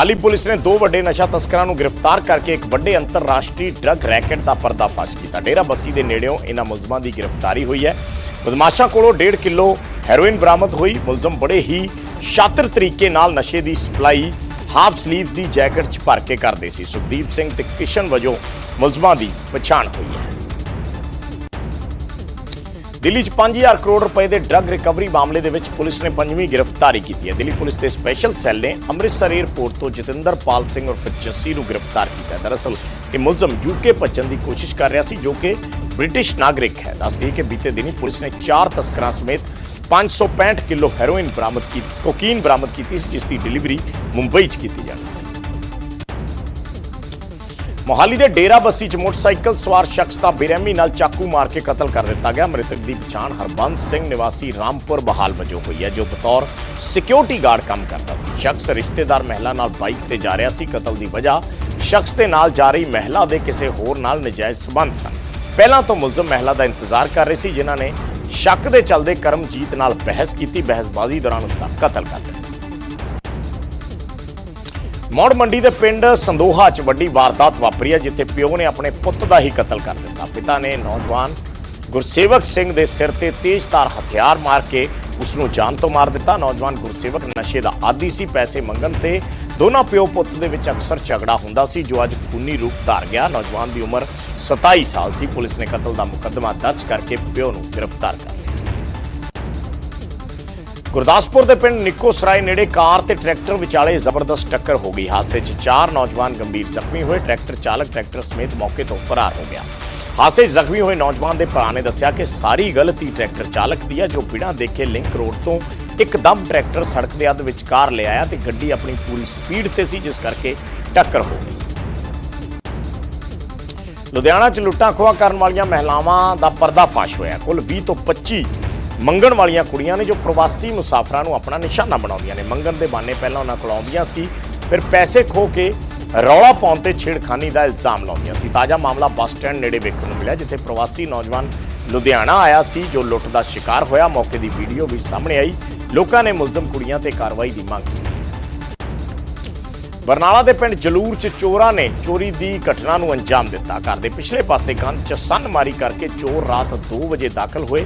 ਹਾਲੀ ਪੁਲਿਸ ਨੇ ਦੋ ਵੱਡੇ ਨਸ਼ਾ ਤਸਕਰਾਂ ਨੂੰ ਗ੍ਰਿਫਤਾਰ ਕਰਕੇ ਇੱਕ ਵੱਡੇ ਅੰਤਰਰਾਸ਼ਟਰੀ ਡਰੱਗ ਰੈਕੇਟ ਦਾ ਪਰਦਾਫਾਸ਼ ਕੀਤਾ। ਡੇਰਾ ਬੱਸੀ ਦੇ ਨੇੜਿਓਂ ਇਹਨਾਂ ਮੁਲਜ਼ਮਾਂ ਦੀ ਗ੍ਰਿਫਤਾਰੀ ਹੋਈ ਹੈ। ਬਦਮਾਸ਼ਾਂ ਕੋਲੋਂ 1.5 ਕਿਲੋ ਹੈਰੋਇਨ ਬਰਾਮਦ ਹੋਈ। ਮੁਲਜ਼ਮ ਬੜੇ ਹੀ ਸ਼ਾਤਰ ਤਰੀਕੇ ਨਾਲ ਨਸ਼ੇ ਦੀ ਸਪਲਾਈ, ਹਾਫ ਸਲੀਵ ਦੀ ਜੈਕਟ 'ਚ ਭਰ ਕੇ ਕਰਦੇ ਸੀ। ਸੁਖਦੀਪ ਸਿੰਘ ਤੇ ਕਿਸ਼ਨ ਵਜੋਂ ਮੁਲਜ਼ਮਾਂ ਦੀ ਪਛਾਣ ਹੋਈ ਹੈ। ਦਿੱਲੀ 'ਚ 5000 ਕਰੋੜ ਰੁਪਏ ਦੇ ਡਰੱਗ ਰਿਕਵਰੀ ਮਾਮਲੇ ਦੇ ਵਿੱਚ ਪੁਲਿਸ ਨੇ ਪੰਜਵੀਂ ਗ੍ਰਿਫਤਾਰੀ ਕੀਤੀ ਹੈ। ਦਿੱਲੀ ਪੁਲਿਸ ਦੇ ਸਪੈਸ਼ਲ ਸੈੱਲ ਨੇ ਅੰਮ੍ਰਿਤਸਰ 에ਅਰਪੋਰਟ ਤੋਂ ਜਤਿੰਦਰਪਾਲ ਸਿੰਘ ਉਰਫ ਜੱਸੀ ਨੂੰ ਗ੍ਰਿਫਤਾਰ ਕੀਤਾ ਦਰਅਸਲ, ਇਹ ਮੁਲਜ਼ਮ ਯੂਕੇ ਭੱਜਣ ਦੀ ਕੋਸ਼ਿਸ਼ ਕਰ ਰਿਹਾ ਸੀ, ਜੋ ਕਿ ਬ੍ਰਿਟਿਸ਼ ਨਾਗਰਿਕ ਹੈ। ਦੱਸਦੀ ਕਿ ਬੀਤੇ ਦਿਨੀ ਪੁਲਿਸ ਨੇ ਚਾਰ ਤਸਕਰਾਂ ਸਮੇਤ 565 ਕਿਲੋ ਹੈਰੋਇਨ ਬਰਾਮਦ ਕੀਤੀ ਕੋਕੀਨ ਬਰਾਮਦ ਕੀਤੀ ਸੀ, ਜਿਸ ਦੀ ਡਿਲੀਵਰੀ ਮੁੰਬਈ 'ਚ ਕੀਤੀ ਜਾਣੀ ਸੀ। ਮੋਹਾਲੀ ਦੇ ਡੇਰਾ ਬੱਸੀ 'ਚ ਮੋਟਰਸਾਈਕਲ ਸਵਾਰ ਸ਼ਖਸ ਦਾ ਬੇਰਹਿਮੀ ਨਾਲ ਚਾਕੂ ਮਾਰ ਕੇ ਕਤਲ ਕਰ ਦਿੱਤਾ ਗਿਆ। ਮ੍ਰਿਤਕ ਦੀ ਪਛਾਣ ਹਰਬੰਸ ਸਿੰਘ ਨਿਵਾਸੀ ਰਾਮਪੁਰ ਬਹਾਲ ਵਜੋਂ ਹੋਈ ਹੈ, ਜੋ ਬਤੌਰ ਸਿਕਿਉਰਿਟੀ ਗਾਰਡ ਕੰਮ ਕਰਦਾ ਸੀ। ਸ਼ਖਸ ਰਿਸ਼ਤੇਦਾਰ ਮਹਿਲਾ ਨਾਲ ਬਾਈਕ ਤੇ ਜਾ ਰਿਹਾ ਸੀ। ਕਤਲ ਦੀ ਵਜ੍ਹਾ ਸ਼ਖਸ ਦੇ ਨਾਲ ਜਾ ਰਹੀ ਮਹਿਲਾ ਦੇ ਕਿਸੇ ਹੋਰ ਨਾਲ ਨਜਾਇਜ਼ ਸਬੰਧ ਸਨ। ਪਹਿਲਾਂ ਤੋਂ ਮੁਲਜ਼ਮ ਮਹਿਲਾ ਦਾ ਇੰਤਜ਼ਾਰ ਕਰ ਰਹੇ ਸੀ, ਜਿਨ੍ਹਾਂ ਨੇ ਸ਼ੱਕ ਦੇ ਚੱਲਦੇ ਕਰਮਜੀਤ ਨਾਲ ਬਹਿਸ ਕੀਤੀ। ਬਹਿਸਬਾਜ਼ੀ ਦੌਰਾਨ ਉਸ ਦਾ ਕਤਲ ਕਰ ਦਿੱਤਾ ਮੌੜ ਮੰਡੀ ਦੇ ਪਿੰਡ ਸੰਦੋਹਾ 'ਚ ਵੱਡੀ ਵਾਰਦਾਤ ਵਾਪਰੀ ਹੈ, ਜਿੱਥੇ ਪਿਓ ਨੇ ਆਪਣੇ ਪੁੱਤ ਦਾ ਹੀ ਕਤਲ ਕਰ ਦਿੱਤਾ। ਪਿਤਾ ਨੇ ਨੌਜਵਾਨ ਗੁਰਸੇਵਕ ਸਿੰਘ ਦੇ ਸਿਰ ਤੇ ਤੇਜ਼ਧਾਰ ਹਥਿਆਰ ਮਾਰ ਕੇ ਉਸ ਨੂੰ ਜਾਨ ਤੋਂ ਮਾਰ ਦਿੱਤਾ। ਨੌਜਵਾਨ ਗੁਰਸੇਵਕ ਨਸ਼ੇ ਦਾ ਆਦੀ ਸੀ, ਪੈਸੇ ਮੰਗਣ ਤੇ ਦੋਨਾਂ ਪਿਓ ਪੁੱਤ ਦੇ ਵਿੱਚ ਅਕਸਰ ਝਗੜਾ ਹੁੰਦਾ ਸੀ, ਜੋ ਅੱਜ ਖੂਨੀ ਰੂਪ ਧਾਰ ਗਿਆ। ਨੌਜਵਾਨ ਦੀ ਉਮਰ 27 ਸਾਲ ਸੀ। ਪੁਲਿਸ ਨੇ ਕਤਲ ਦਾ ਮੁਕੱਦਮਾ ਦਰਜ ਕਰਕੇ ਪਿਓ ਨੂੰ ਗ੍ਰਿਫਤਾਰ ਕਰ ਗੁਰਦਾਸਪੁਰ ਦੇ ਪਿੰਡ ਨਿੱਕੋ ਸਰਾਏ ਨੇੜੇ ਕਾਰ ਤੇ ਟਰੈਕਟਰ ਵਿਚਾਲੇ ਜ਼ਬਰਦਸਤ ਟੱਕਰ ਹੋ ਗਈ। ਹਾਦਸੇ 'ਚ ਚਾਰ ਨੌਜਵਾਨ ਗੰਭੀਰ ਜ਼ਖਮੀ ਹੋਏ। ਟਰੈਕਟਰ ਚਾਲਕ, ਟਰੈਕਟਰ ਸਮੇਤ ਮੌਕੇ ਤੋਂ ਫਰਾਰ ਹੋ ਗਿਆ। ਹਾਦਸੇ 'ਚ ਜ਼ਖਮੀ ਹੋਏ ਨੌਜਵਾਨ ਦੇ ਭਰਾ ਨੇ ਦੱਸਿਆ ਕਿ ਸਾਰੀ ਗਲਤੀ ਟਰੈਕਟਰ ਚਾਲਕ ਦੀ ਹੈ ਜੋ ਬਿਨਾਂ ਦੇਖੇ ਲਿੰਕ ਰੋਡ ਤੋਂ ਇੱਕਦਮ ਟਰੈਕਟਰ ਸੜਕ ਦੇ ਅੱਧ ਵਿਚਕਾਰ ਲੈ ਆਇਆ ਤੇ ਗੱਡੀ ਆਪਣੀ ਪੂਰੀ ਸਪੀਡ ਤੇ ਸੀ, ਜਿਸ ਕਰਕੇ ਟੱਕਰ ਹੋ ਗਈ। ਲੁਧਿਆਣਾ 'ਚ ਲੁੱਟਾਂ ਖੋਹਾਂ ਕਰਨ ਵਾਲੀਆਂ ਮਹਿਲਾਵਾਂ ਦਾ ਪਰਦਾਫਾਸ਼ ਹੋਇਆ। ਕੁੱਲ 20 ਤੋਂ 25 ਮੰਗਣ ਵਾਲੀਆਂ ਕੁੜੀਆਂ ਨੇ ਜੋ ਪ੍ਰਵਾਸੀ ਮੁਸਾਫਰਾਂ ਨੂੰ ਆਪਣਾ ਨਿਸ਼ਾਨਾ ਬਣਾਉਂਦੀਆਂ ਨੇ। ਮੰਗਣ ਦੇ ਬਾਨੇ ਪਹਿਲਾਂ ਉਹਨਾਂ ਕੋਲ ਆਉਂਦੀਆਂ ਸੀ, ਫਿਰ ਪੈਸੇ ਖੋ ਕੇ ਰੌਲਾ ਪਾਉਣ ਤੇ ਛੇੜਖਾਨੀ ਦਾ ਇਲਜ਼ਾਮ ਲਾਉਂਦੀਆਂ ਸੀ। ਤਾਜ਼ਾ ਮਾਮਲਾ ਬੱਸ ਸਟੈਂਡ ਨੇੜੇ ਵੇਖਣ ਨੂੰ ਮਿਲਿਆ, ਜਿੱਥੇ ਪ੍ਰਵਾਸੀ ਨੌਜਵਾਨ ਲੁਧਿਆਣਾ ਆਇਆ ਸੀ, ਜੋ ਲੁੱਟ ਦਾ ਸ਼ਿਕਾਰ ਹੋਇਆ। ਮੌਕੇ ਦੀ ਵੀਡੀਓ ਵੀ ਸਾਹਮਣੇ ਆਈ। ਲੋਕਾਂ ਨੇ ਮੁਲਜ਼ਮ ਕੁੜੀਆਂ ਤੇ ਕਾਰਵਾਈ ਦੀ ਮੰਗ ਕੀਤੀ। ਬਰਨਾਲਾ ਦੇ ਪਿੰਡ ਜਲੂਰ 'ਚ ਚੋਰਾਂ ਨੇ ਚੋਰੀ ਦੀ ਘਟਨਾ ਨੂੰ ਅੰਜਾਮ ਦਿੱਤਾ। ਘਰ ਦੇ ਪਿਛਲੇ ਪਾਸੇ ਕੰਧ 'ਚ ਸੰਨਮਾਰੀ ਕਰਕੇ ਚੋਰ ਰਾਤ 2 ਵਜੇ ਦਾਖਲ ਹੋਏ।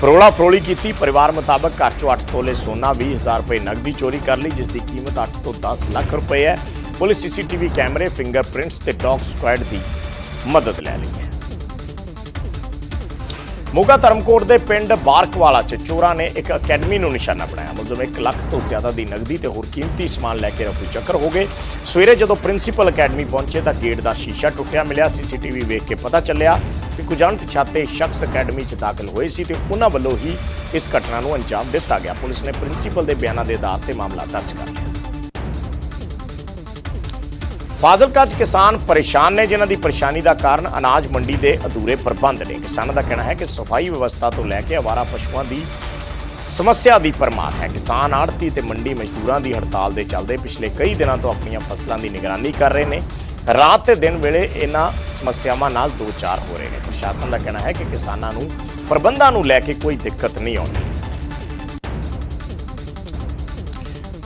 ਫਰੋਲਾ ਫਰੋਲੀ ਕੀਤੀ, ਪਰਿਵਾਰ ਮੁਤਾਬਕ ਘਰ 'ਚੋਂ 8 ਤੋਲੇ ਸੋਨਾ 20000 ਰੁਪਏ ਨਗਦੀ ਚੋਰੀ ਕਰ ਲਈ, ਜਿਸ ਦੀ ਕੀਮਤ 8 ਤੋਂ 10 ਲੱਖ ਰੁਪਏ ਹੈ। ਪੁਲਿਸ ਸੀਸੀਟੀਵੀ ਕੈਮਰੇ, ਫਿੰਗਰਪ੍ਰਿੰਟਸ ਤੇ ਡੌਗ ਸਕੁਐਡ ਦੀ ਮਦਦ ਲੈ ਲਈ ਹੈ। ਮੋਗਾ ਧਰਮਕੋਟ ਦੇ ਪਿੰਡ ਬਾਰਕਵਾਲਾ 'ਚ ਚੋਰਾਂ ਨੇ ਇੱਕ ਅਕੈਡਮੀ ਨੂੰ ਨਿਸ਼ਾਨਾ ਬਣਾਇਆ। ਮੁਲਜ਼ਮ 1 ਲੱਖ ਤੋਂ ਜ਼ਿਆਦਾ ਦੀ ਨਗਦੀ ਤੇ ਹੋਰ ਕੀਮਤੀ ਸਮਾਨ ਲੈ ਕੇ ਰਫੂ ਚੱਕਰ ਹੋ ਗਏ। ਸਵੇਰੇ ਜਦੋਂ ਪ੍ਰਿੰਸੀਪਲ ਅਕੈਡਮੀ ਪਹੁੰਚੇ ਤਾਂ ਗੇਟ ਦਾ ਸ਼ੀਸ਼ਾ ਟੁੱਟਿਆ ਮਿਲਿਆ। ਸੀਸੀਟੀਵੀ ਵੇਖ ਕੇ ਪਤਾ ਚੱਲਿਆ ਕਿ ਕੁਝ ਅਣਪਛਾਤੇ ਸ਼ਖਸ ਅਕੈਡਮੀ 'ਚ ਦਾਖਲ ਹੋਏ ਸੀ ਤੇ ਉਹਨਾਂ ਵੱਲੋਂ ਹੀ ਇਸ ਘਟਨਾ ਨੂੰ ਅੰਜਾਮ ਦਿੱਤਾ ਗਿਆ। ਪੁਲਿਸ ਨੇ ਪ੍ਰਿੰਸੀਪਲ ਦੇ ਬਿਆਨਾਂ ਦੇ ਆਧਾਰ ਤੇ ਮਾਮਲਾ ਦਰਜ ਕਰ ਲਿਆ। ਫਾਜ਼ਿਲਕਾ 'ਚ ਕਿਸਾਨ ਪਰੇਸ਼ਾਨ ਨੇ, ਜਿਨ੍ਹਾਂ ਦੀ ਪਰੇਸ਼ਾਨੀ ਦਾ ਕਾਰਨ ਅਨਾਜ ਮੰਡੀ ਦੇ ਅਧੂਰੇ ਪ੍ਰਬੰਧ ਨੇ। ਕਿਸਾਨਾਂ ਦਾ ਕਹਿਣਾ ਹੈ ਕਿ ਸਫ਼ਾਈ ਵਿਵਸਥਾ ਤੋਂ ਲੈ ਕੇ ਆਵਾਰਾ ਪਸ਼ੂਆਂ ਦੀ ਸਮੱਸਿਆ ਦੀ ਪਰਮਾਰ ਹੈ। ਕਿਸਾਨ ਆੜਤੀ ਤੇ ਮੰਡੀ ਮਜ਼ਦੂਰਾਂ ਦੀ ਹੜਤਾਲ ਦੇ ਚੱਲਦੇ ਪਿਛਲੇ ਕਈ ਦਿਨਾਂ ਤੋਂ ਆਪਣੀਆਂ ਫਸਲਾਂ ਦੀ ਨਿਗਰਾਨੀ ਕਰ ਰਹੇ ਨੇ। ਰਾਤ ਤੇ ਦਿਨ ਵੇਲੇ ਇਹਨਾਂ ਸਮੱਸਿਆਵਾਂ ਨਾਲ ਦੋ ਚਾਰ ਹੋ ਰਹੇ ਨੇ। ਪ੍ਰਸ਼ਾਸਨ ਦਾ ਕਹਿਣਾ ਹੈ ਕਿ ਕਿਸਾਨਾਂ ਨੂੰ, ਪ੍ਰਬੰਧਾਂ ਨੂੰ ਲੈ ਕੇ ਕੋਈ ਦਿੱਕਤ ਨਹੀਂ ਆਉਂਦੀ।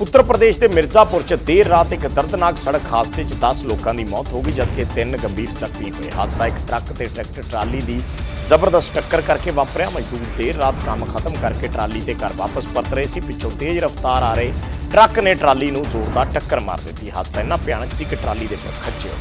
ਉੱਤਰ ਪ੍ਰਦੇਸ਼ ਦੇ ਮਿਰਜ਼ਾਪੁਰ 'ਚ ਦੇਰ ਰਾਤ ਇੱਕ ਦਰਦਨਾਕ ਸੜਕ ਹਾਦਸੇ 'ਚ 10 ਲੋਕਾਂ ਦੀ ਮੌਤ ਹੋ ਗਈ, ਜਦਕਿ ਤਿੰਨ ਗੰਭੀਰ ਜ਼ਖਮੀ ਹੋਏ। ਹਾਦਸਾ ਇੱਕ ਟਰੱਕ ਤੇ ਟਰੈਕਟਰ ਟਰਾਲੀ ਦੀ ਜ਼ਬਰਦਸਤ ਟੱਕਰ ਕਰਕੇ ਵਾਪਰਿਆ। ਮਜ਼ਦੂਰ ਦੇਰ ਰਾਤ ਕੰਮ ਖਤਮ ਕਰਕੇ ਟਰਾਲੀ ਤੇ ਘਰ ਵਾਪਸ ਪਰਤ ਰਹੇ ਸੀ। ਪਿੱਛੋਂ ਤੇਜ਼ ਰਫ਼ਤਾਰ ਆ ਰਹੇ ਟਰੱਕ ਨੇ ਟਰਾਲੀ ਨੂੰ ਜ਼ੋਰਦਾਰ ਟੱਕਰ ਮਾਰ ਦਿੱਤੀ। ਹਾਦਸਾ ਇੰਨਾ ਭਿਆਨਕ ਸੀ ਕਿ ਟਰਾਲੀ ਦੇ ਪਰ ਖੱਜੇ ਹੋ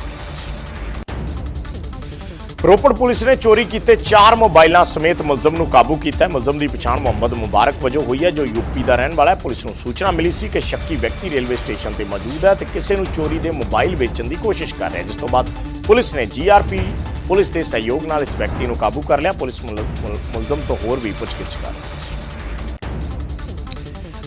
ਰੋਪੜ ਪੁਲਿਸ ਨੇ ਚੋਰੀ ਕੀਤੇ ਚਾਰ ਮੋਬਾਈਲਾਂ ਸਮੇਤ ਮੁਲਜ਼ਮ ਨੂੰ ਕਾਬੂ ਕੀਤਾ ਹੈ। ਮੁਲਜ਼ਮ ਦੀ ਪਛਾਣ ਮੁਹੰਮਦ ਮੁਬਾਰਕ ਵਜੋਂ ਹੋਈ ਹੈ, ਜੋ ਯੂਪੀ ਦਾ ਰਹਿਣ ਵਾਲਾ ਹੈ। ਪੁਲਿਸ ਨੂੰ ਸੂਚਨਾ ਮਿਲੀ ਸੀ ਕਿ ਸ਼ੱਕੀ ਵਿਅਕਤੀ ਰੇਲਵੇ ਸਟੇਸ਼ਨ ਤੇ ਮੌਜੂਦ ਹੈ ਤੇ ਕਿਸੇ ਨੂੰ ਚੋਰੀ ਦੇ ਮੋਬਾਈਲ ਵੇਚਣ ਦੀ ਕੋਸ਼ਿਸ਼ ਕਰ ਰਿਹਾ ਹੈ। ਜਿਸ ਤੋਂ ਬਾਅਦ ਪੁਲਿਸ ਨੇ ਜੀਆਰਪੀ, ਪੁਲਿਸ ਦੇ ਸਹਿਯੋਗ ਨਾਲ ਇਸ ਵਿਅਕਤੀ ਨੂੰ ਕਾਬੂ ਕਰ ਲਿਆ। ਪੁਲਿਸ ਮੁਲ- ਮੁਲਜ਼ਮ ਤੋਂ ਹੋਰ ਵੀ ਪੁੱਛਗਿੱਛ ਕਰ ਰਹੀ ਹੈ।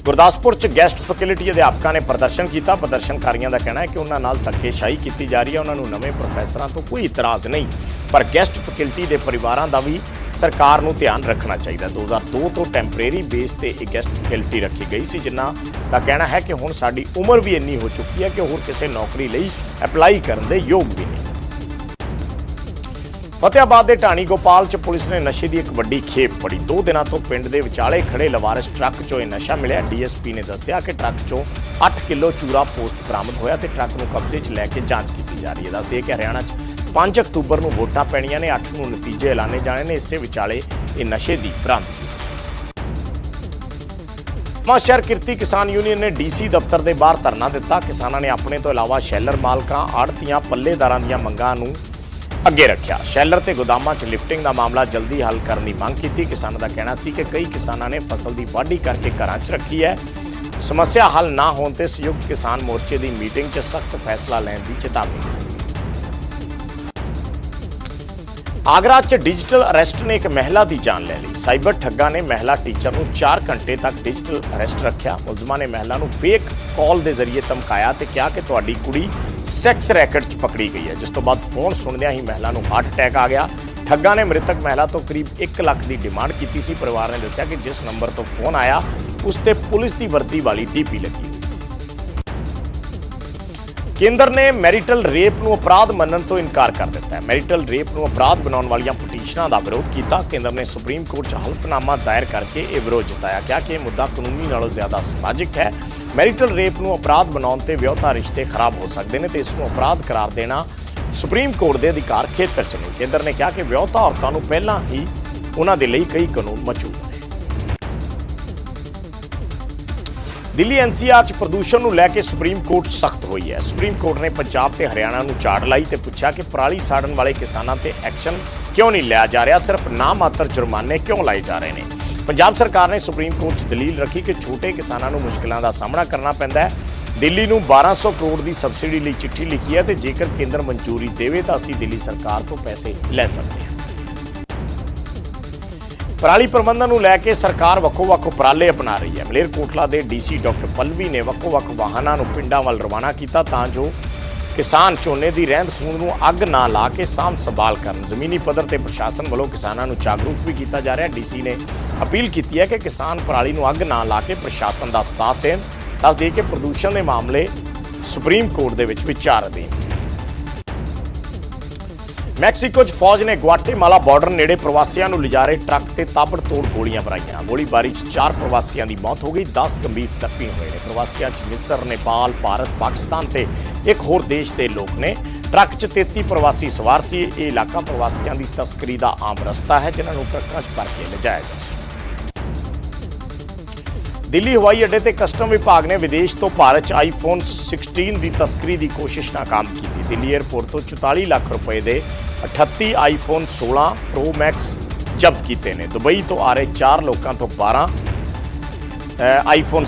ਗੁਰਦਾਸਪੁਰ ਚ ਗੈਸਟ ਫੈਕਲਟੀ ਅਧਿਆਪਕਾਂ ਨੇ ਪ੍ਰਦਰਸ਼ਨ ਕੀਤਾ। ਪ੍ਰਦਰਸ਼ਨਕਾਰੀਆਂ ਦਾ ਕਹਿਣਾ ਹੈ ਕਿ ਉਹਨਾਂ ਨਾਲ ਧੱਕੇਸ਼ਾਹੀ ਕੀਤੀ ਜਾ ਰਹੀ ਹੈ। ਉਹਨਾਂ ਨੂੰ ਨਵੇਂ ਪ੍ਰੋਫੈਸਰਾਂ ਤੋਂ ਕੋਈ ਇਤਰਾਜ਼ ਨਹੀਂ। ਪਰ ਗੈਸਟ ਫੈਕਲਟੀ ਦੇ ਪਰਿਵਾਰਾਂ ਦਾ ਵੀ ਸਰਕਾਰ ਨੂੰ ਧਿਆਨ ਰੱਖਣਾ ਚਾਹੀਦਾ। 2002 ਤੋਂ ਟੈਂਪਰੇਰੀ ਬੇਸ ਤੇ ਇਹ ਗੈਸਟ ਫੈਕਲਟੀ ਰੱਖੀ ਗਈ ਸੀ, ਜਿਨ੍ਹਾਂ ਦਾ ਕਹਿਣਾ ਹੈ ਕਿ ਹੁਣ ਸਾਡੀ ਉਮਰ ਵੀ ਇੰਨੀ ਹੋ ਚੁੱਕੀ ਹੈ ਕਿ ਹੋਰ ਕਿਸੇ ਨੌਕਰੀ ਲਈ ਅਪਲਾਈ ਕਰਨ ਦੇ ਯੋਗ ਵੀ ਨਹੀਂ। ਫਤਿਆਬਾਦ ਦੇ ਢਾਣੀ ਗੋਪਾਲ ਚ ਪੁਲਿਸ ਨੇ ਨਸ਼ੇ ਦੀ ਇੱਕ ਵੱਡੀ ਖੇਪ ਫੜੀ। ਦੋ ਦਿਨਾਂ ਤੋਂ ਪਿੰਡ ਦੇ ਵਿਚਾਲੇ ਖੜੇ ਲਵਾਰਸ ਟਰੱਕ ਚੋਂ ਇਹ ਨਸ਼ਾ ਮਿਲਿਆ। ਡੀਐਸਪੀ ਨੇ ਦੱਸਿਆ ਕਿ ਟਰੱਕ ਚੋਂ 8 ਕਿਲੋ ਚੂਰਾ ਪੋਸਟ ਬਰਾਮਦ ਹੋਇਆ ਤੇ ਟਰੱਕ ਨੂੰ ਕਬਜ਼ੇ 'ਚ ਲੈ ਕੇ ਜਾਂਚ ਕੀਤੀ ਜਾ ਰਹੀ ਹੈ। ਦੱਸਦੇ ਕਿ ਹਰਿਆਣਾ 'ਚ 5 ਅਕਤੂਬਰ ਨੂੰ ਵੋਟਾਂ ਪੈਣੀਆਂ ਨੇ। 8 ਨੂੰ ਨਤੀਜੇ ਐਲਾਨੇ ਜਾਣੇ ਨੇ। ਇਸੇ ਵਿਚਾਲੇ ਇਹ ਨਸ਼ੇ ਦੀ ਬਰਾਮਦਗੀ ਨਵਾਂ ਕਿਰਤੀ ਕਿਸਾਨ ਯੂਨੀਅਨ ਨੇ ਡੀਸੀ ਦਫ਼ਤਰ ਦੇ ਬਾਹਰ ਧਰਨਾ ਦਿੱਤਾ। ਕਿਸਾਨਾਂ ਨੇ ਆਪਣੇ ਤੋਂ ਇਲਾਵਾ ਸ਼ੈਲਰ ਮਾਲਕਾਂ ਆੜਤੀਆਂ ਪੱਲੇਦਾਰਾਂ ਦੀਆਂ ਮੰਗਾਂ ਨੂੰ ਅੱਗੇ ਰੱਖਿਆ। ਸ਼ੈਲਰ ਤੇ ਗੋਦਾਮਾਂ 'ਚ ਲਿਫਟਿੰਗ ਦਾ ਮਾਮਲਾ ਜਲਦੀ ਹੱਲ ਕਰਨ ਦੀ ਮੰਗ ਕੀਤੀ। ਕਿਸਾਨਾਂ ਦਾ ਕਹਿਣਾ ਸੀ ਕਿ ਕਈ ਕਿਸਾਨਾਂ ਨੇ ਫਸਲ ਦੀ ਵਾਢੀ ਕਰਕੇ ਘਰਾਂ 'ਚ ਰੱਖੀ ਹੈ। ਸਮੱਸਿਆ ਹੱਲ ਨਾ ਹੋਣ ਤੇ ਸੰਯੁਕਤ ਕਿਸਾਨ ਮੋਰਚੇ ਦੀ ਮੀਟਿੰਗ 'ਚ ਸਖਤ ਫੈਸਲਾ ਲੈਣ ਦੀ ਚੇਤਾਵਨੀ। ਆਗਰਾ 'ਚ ਡਿਜੀਟਲ ਅਰੈਸਟ ਨੇ ਇੱਕ ਮਹਿਲਾ ਦੀ ਜਾਨ ਲੈ ਲਈ। ਸਾਈਬਰ ਠੱਗਾ ਨੇ ਮਹਿਲਾ ਟੀਚਰ ਨੂੰ 4 ਘੰਟੇ ਤੱਕ ਡਿਜੀਟਲ ਅਰੈਸਟ ਰੱਖਿਆ। ਮੁਲਜ਼ਮਾਂ ਨੇ ਮਹਿਲਾ ਨੂੰ ਫੇਕ ਕਾਲ ਦੇ ਜ਼ਰੀਏ ਧਮਕਾਇਆ ਤੇ ਕਿਹਾ ਕਿ ਤੁਹਾਡੀ ਕੁੜੀ ਸੈਕਸ ਰੈਕਟ 'ਚ ਪਕੜੀ ਗਈ ਹੈ। ਜਿਸ ਤੋਂ ਬਾਅਦ ਫੋਨ ਸੁਣਦਿਆਂ ਹੀ ਮਹਿਲਾ ਨੂੰ ਹਾਰਟ ਅਟੈਕ ਆ ਗਿਆ। ਠੱਗਾ ਨੇ ਮ੍ਰਿਤਕ ਮਹਿਲਾ ਤੋਂ ਕਰੀਬ 1 ਲੱਖ ਦੀ ਡਿਮਾਂਡ ਕੀਤੀ ਸੀ। ਪਰਿਵਾਰ ਨੇ ਦੱਸਿਆ ਕਿ ਜਿਸ ਨੰਬਰ ਤੋਂ ਫੋਨ ਆਇਆ, ਉਸ ਤੇ ਪੁਲਿਸ ਦੀ ਵਰਦੀ ਵਾਲੀ ਡੀਪੀ ਲੱਗੀ। ਕੇਂਦਰ ਨੇ ਮੈਰਿਟਲ ਰੇਪ ਨੂੰ ਅਪਰਾਧ ਮੰਨਣ ਤੋਂ ਇਨਕਾਰ ਕਰ ਦਿੱਤਾ ਹੈ। ਮੈਰਿਟਲ ਰੇਪ ਨੂੰ ਅਪਰਾਧ ਬਣਾਉਣ ਵਾਲੀਆਂ ਪਟੀਸ਼ਨਾਂ ਦਾ ਵਿਰੋਧ ਕੀਤਾ। ਕੇਂਦਰ ਨੇ ਸੁਪਰੀਮ ਕੋਰਟ 'ਚ ਹਲਫਨਾਮਾ ਦਾਇਰ ਕਰਕੇ ਇਹ ਵਿਰੋਧ ਜਤਾਇਆ। ਕਿਹਾ ਕਿ ਇਹ ਮੁੱਦਾ ਕਾਨੂੰਨੀ ਨਾਲੋਂ ਜ਼ਿਆਦਾ ਸਮਾਜਿਕ ਹੈ। ਮੈਰਿਟਲ ਰੇਪ ਨੂੰ ਅਪਰਾਧ ਬਣਾਉਣ ਤੇ ਵਿਆਹਤਾ ਰਿਸ਼ਤੇ ਖਰਾਬ ਹੋ ਸਕਦੇ ਨੇ ਤੇ ਇਸ ਨੂੰ ਅਪਰਾਧ ਕਰਾਰ ਦੇਣਾ ਸੁਪਰੀਮ ਕੋਰਟ ਦੇ ਅਧਿਕਾਰ ਖੇਤਰ 'ਚ ਨਹੀਂ ਕੇਂਦਰ ਨੇ ਕਿਹਾ ਕਿ ਵਿਆਹਤਾ ਔਰਤਾਂ ਨੂੰ ਪਹਿਲਾਂ ਹੀ ਉਹਨਾਂ ਦੇ ਲਈ ਕਈ ਕਾਨੂੰਨ ਮੌਜੂਦ ਦਿੱਲੀ ਐਨਸੀਆਰ ਚ ਪ੍ਰਦੂਸ਼ਣ ਨੂੰ ਲੈ ਕੇ ਸੁਪਰੀਮ ਕੋਰਟ ਸਖਤ ਹੋਈ ਹੈ। ਸੁਪਰੀਮ ਕੋਰਟ ਨੇ ਪੰਜਾਬ ਤੇ ਹਰਿਆਣਾ ਨੂੰ ਝਾੜ ਲਾਈ ਤੇ ਪੁੱਛਿਆ ਕਿ ਪਰਾਲੀ ਸਾੜਨ ਵਾਲੇ ਕਿਸਾਨਾਂ ਤੇ ਐਕਸ਼ਨ ਕਿਉਂ ਨਹੀਂ ਲਿਆ ਜਾ ਰਿਹਾ? ਸਿਰਫ ਨਾਮਾਤਰ ਜੁਰਮਾਨੇ ਕਿਉਂ ਲਾਏ ਜਾ ਰਹੇ ਨੇ? ਪੰਜਾਬ ਸਰਕਾਰ ਨੇ ਸੁਪਰੀਮ ਕੋਰਟ 'ਚ ਦਲੀਲ ਰੱਖੀ ਕਿ ਛੋਟੇ ਕਿਸਾਨਾਂ ਨੂੰ ਮੁਸ਼ਕਲਾਂ ਦਾ ਸਾਹਮਣਾ ਕਰਨਾ ਪੈਂਦਾ ਹੈ। ਦਿੱਲੀ ਨੂੰ 1200 ਕਰੋੜ ਦੀ ਸਬਸਿਡੀ ਲਈ ਚਿੱਠੀ ਲਿਖੀ ਹੈ ਤੇ ਜੇਕਰ ਕੇਂਦਰ ਮਨਜ਼ੂਰੀ ਦੇਵੇ ਤਾਂ ਅਸੀਂ ਦਿੱਲੀ ਸਰਕਾਰ ਤੋਂ ਪੈਸੇ ਲੈ ਸਕਦੇ ਹਾਂ। ਪਰਾਲੀ ਪ੍ਰਬੰਧਨ ਨੂੰ ਲੈ ਕੇ ਸਰਕਾਰ ਵੱਖੋ-ਵੱਖ ਉਪਰਾਲੇ ਅਪਣਾ ਰਹੀ ਹੈ। ਮਲੇਰਕੋਟਲਾ ਦੇ ਡੀਸੀ ਡਾਕਟਰ ਪਲਵੀ ਨੇ ਵੱਖੋ-ਵੱਖ ਵਾਹਨਾਂ ਨੂੰ ਪਿੰਡਾਂ ਵੱਲ ਰਵਾਨਾ ਕੀਤਾ ਤਾਂ ਜੋ ਕਿਸਾਨ ਝੋਨੇ ਦੀ ਰਹਿੰਦ ਖੂੰਹਦ ਨੂੰ ਅੱਗ ਨਾ ਲਾ ਕੇ ਸਾਂਭ ਸੰਭਾਲ ਕਰਨ। ਜ਼ਮੀਨੀ ਪੱਧਰ ਤੇ ਪ੍ਰਸ਼ਾਸਨ ਵੱਲੋਂ ਕਿਸਾਨਾਂ ਨੂੰ ਜਾਗਰੂਕ ਵੀ ਕੀਤਾ ਜਾ ਰਿਹਾ। ਡੀਸੀ ਨੇ ਅਪੀਲ ਕੀਤੀ ਹੈ ਕਿ ਕਿਸਾਨ ਪਰਾਲੀ ਨੂੰ ਅੱਗ ਨਾ ਲਾ ਕੇ ਪ੍ਰਸ਼ਾਸਨ ਦਾ ਸਾਥ ਦੇਣ। ਦੱਸ ਦਈਏ ਕਿ ਪ੍ਰਦੂਸ਼ਣ ਦੇ ਮਾਮਲੇ ਸੁਪਰੀਮ ਕੋਰਟ ਦੇ ਵਿੱਚ ਵਿਚਾਰ ਅਧੀਨ ਮੈਕਸੀਕੋ 'ਚ ਫੌਜ ਨੇ ਗੁਆਟੇਮਾਲਾ ਬਾਰਡਰ ਨੇੜੇ ਪ੍ਰਵਾਸੀਆਂ ਨੂੰ ਲਿਜਾਰੇ ਟਰੱਕ ਤੇ ਤਾਬੜਤੋੜ ਗੋਲੀਆਂ ਭਰਾਈਆਂ ਗੋਲੀਬਾਰੀ 'ਚ ਚਾਰ ਪ੍ਰਵਾਸੀਆਂ ਦੀ ਮੌਤ ਹੋ ਗਈ 10 ਗੰਭੀਰ ਜ਼ਖਮੀ ਹੋਏ ਨੇ। ਪ੍ਰਵਾਸੀਆਂ 'ਚ ਮਿਸਰ, ਨੇਪਾਲ, ਭਾਰਤ, ਪਾਕਿਸਤਾਨ ਤੇ ਇੱਕ ਹੋਰ ਦੇਸ਼ ਦੇ ਲੋਕ ਨੇ। ਟਰੱਕ 'ਚ 33 ਪ੍ਰਵਾਸੀ ਸਵਾਰ ਸੀ। ਇਹ ਇਲਾਕਾ ਪ੍ਰਵਾਸੀਆਂ ਦੀ ਤਸਕਰੀ ਦਾ ਆਮ ਰਸਤਾ ਹੈ, ਜਿਨ੍ਹਾਂ ਨੂੰ ਟਰੱਕਾਂ 'ਚ ਭਰ ਕੇ ਲਿਜਾਇਆ ਜਾਂਦਾ ਦਿੱਲੀ ਹਵਾਈ ਅੱਡੇ ਤੇ ਕਸਟਮ ਵਿਭਾਗ ਨੇ ਵਿਦੇਸ਼ ਤੋਂ ਭਾਰਤ 'ਚ ਆਈਫੋਨ 16 ਦੀ ਤਸਕਰੀ ਦੀ ਕੋਸ਼ਿਸ਼ ਨਾਕਾਮ ਕੀਤੀ। ਦਿੱਲੀ 에ਅਰਪੋਰਟ ਤੋਂ 44 ਲੱਖ ਰੁਪਏ ਦੇ 38 ਆਈਫੋਨ 16 ਪ੍ਰੋ ਮੈਕਸ ਜ਼ਬਤ ਕੀਤੇ ਨੇ। ਦੁਬਈ ਤੋਂ ਆ ਰਹੇ 4 ਲੋਕਾਂ ਤੋਂ 12 ਆਈਫੋਨ